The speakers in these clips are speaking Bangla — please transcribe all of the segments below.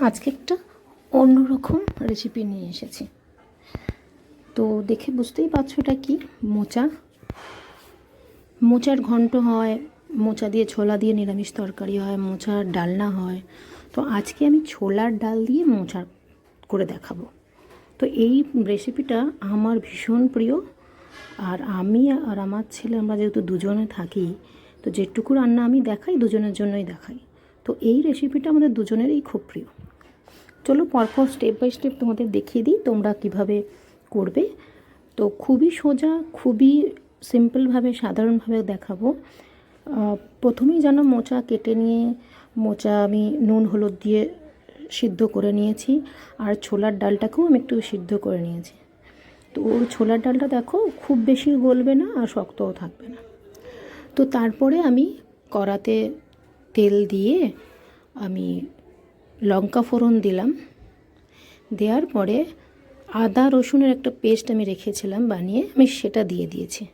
আজকে একটা অন্যরকম রেসিপি নিয়ে এসেছি। তো দেখে বুঝতেই পারছ এটা কি? মোচা। মোচার ঘন্ট হয়, মোচা দিয়ে ছোলা দিয়ে নিরামিষ তরকারি হয়, মোচার ডালনা হয়। তো আজকে আমি ছোলার ডাল দিয়ে মোচা করে দেখাবো। তো এই রেসিপিটা আমার ভীষণ প্রিয়। আর আমি আর আমার ছেলে আমরা যেহেতু দুজনে থাকি, তো যেটুকু রান্না আমি দেখাই, দুজনের জন্যই দেখাই। তো এই রেসিপিটা আমাদের দুজনেরই খুব প্রিয়। চলো পরপর স্টেপ বাই স্টেপ তোমাদের দেখিয়ে দিই তোমরা কীভাবে করবে। তো খুবই সোজা, খুবই সিম্পলভাবে সাধারণভাবে দেখাবো। প্রথমেই যেন মোচা কেটে নিয়ে, মোচা আমি নুন, হলুদ দিয়ে সিদ্ধ করে নিয়েছি। আর ছোলার ডালটাকেও আমি একটু সিদ্ধ করে নিয়েছি। তো ছোলার ডালটা দেখো খুব বেশি গলবে না আর শক্তও থাকবে না। তো তারপরে আমি কড়াতে তেল দিয়ে আমি লঙ্কা ফোড়ন দিলাম। দেওয়ার পরে আদা রসুনের একটা পেস্ট আমি রেখেছিলাম বানিয়ে, আমি সেটা দিয়ে দিয়েছি।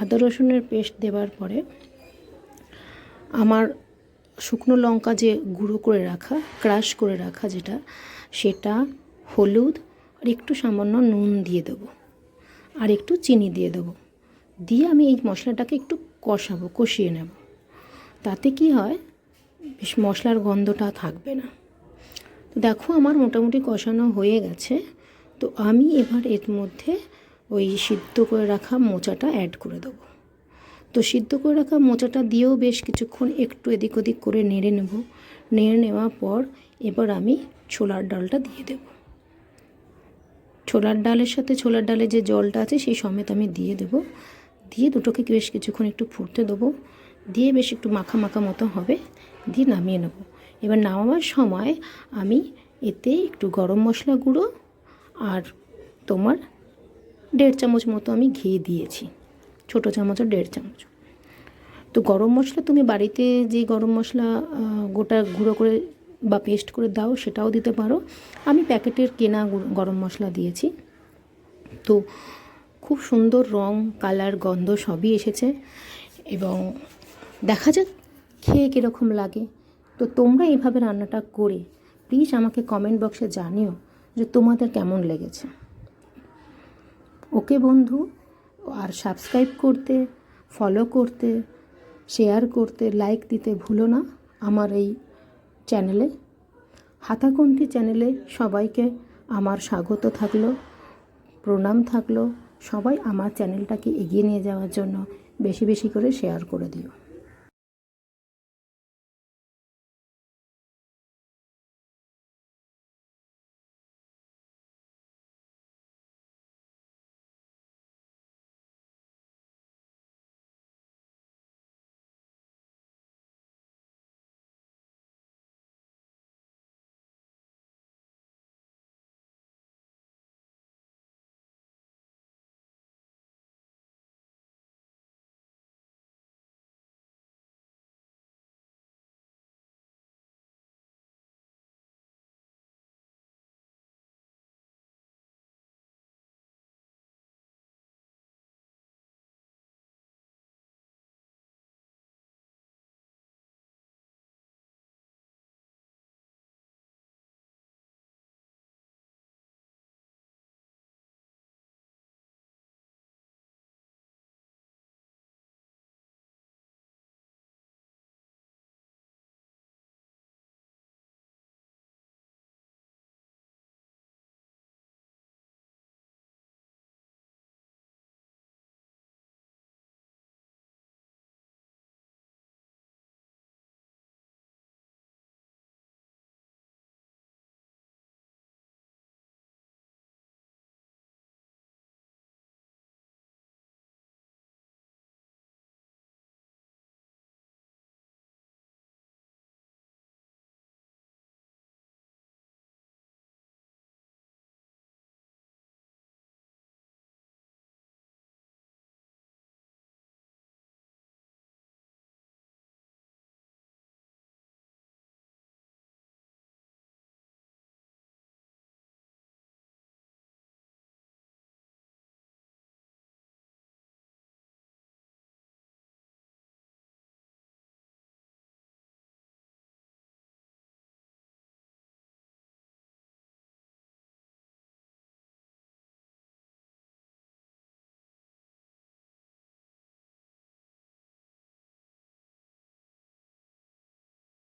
আদা রসুনের পেস্ট দেওয়ার পরে আমার শুকনো লঙ্কা যে গুঁড়ো করে রাখা, ক্রাশ করে রাখা যেটা, সেটা হলুদ আর একটু সামান্য নুন দিয়ে দেবো। আর একটু চিনি দিয়ে দেবো। দিয়ে আমি এই মশলাটাকে একটু কষাবো, কষিয়ে নেব। তাতে কি হয় বেশ মশলার গন্ধটা থাকবে না। তো দেখো আমার মোটামুটি কষানো হয়ে গেছে। তো আমি এবার এর মধ্যে ওই সিদ্ধ করে রাখা মোচাটা অ্যাড করে দেবো। তো সিদ্ধ করে রাখা মোচাটা দিয়েও বেশ কিছুক্ষণ একটু এদিক ওদিক করে নেড়ে নেব। নেড়ে নেওয়ার পর এবার আমি ছোলার ডালটা দিয়ে দেব। ছোলার ডালের সাথে ছোলার ডালে যে জলটা আছে সেই সমেত আমি দিয়ে দেব। দিয়ে দুটোকে বেশ কিছুক্ষণ একটু ফুটতে দেবো। দিয়ে বেশ একটু মাখা মাখা মতো হবে। দিয়ে নামিয়ে নেব। এবার নামাবার সময় আমি এতে একটু গরম মশলা গুঁড়ো আর তোমার দেড় চামচ মতো আমি ঘি দিয়েছি, ছোটো চামচ দেড় চামচ। তো গরম মশলা তুমি বাড়িতে যে গরম মশলা গোটা গুঁড়ো করে বা পেস্ট করে দাও সেটাও দিতে পারো। আমি প্যাকেটের কেনা গরম মশলা দিয়েছি। তো খুব সুন্দর রং, কালার, গন্ধ সবই এসেছে এবং দেখা যাক খেয়ে কীরকম লাগে? তো তোমরা এইভাবে রান্নাটা করে প্লিজ আমাকে কমেন্ট বক্সে জানিও যে তোমাদের কেমন লেগেছে। ওকে বন্ধু, আর সাবস্ক্রাইব করতে ফলো করতে শেয়ার করতে লাইক দিতে ভুলো না আমার এই চ্যানেলে হাতাকন্তি চ্যানেলে সবাইকে আমার স্বাগত থাকল, প্রণাম থাকল। সবাই আমার চ্যানেলটাকে এগিয়ে নিয়ে যাওয়ার জন্য বেশি বেশি করে শেয়ার করে দিও।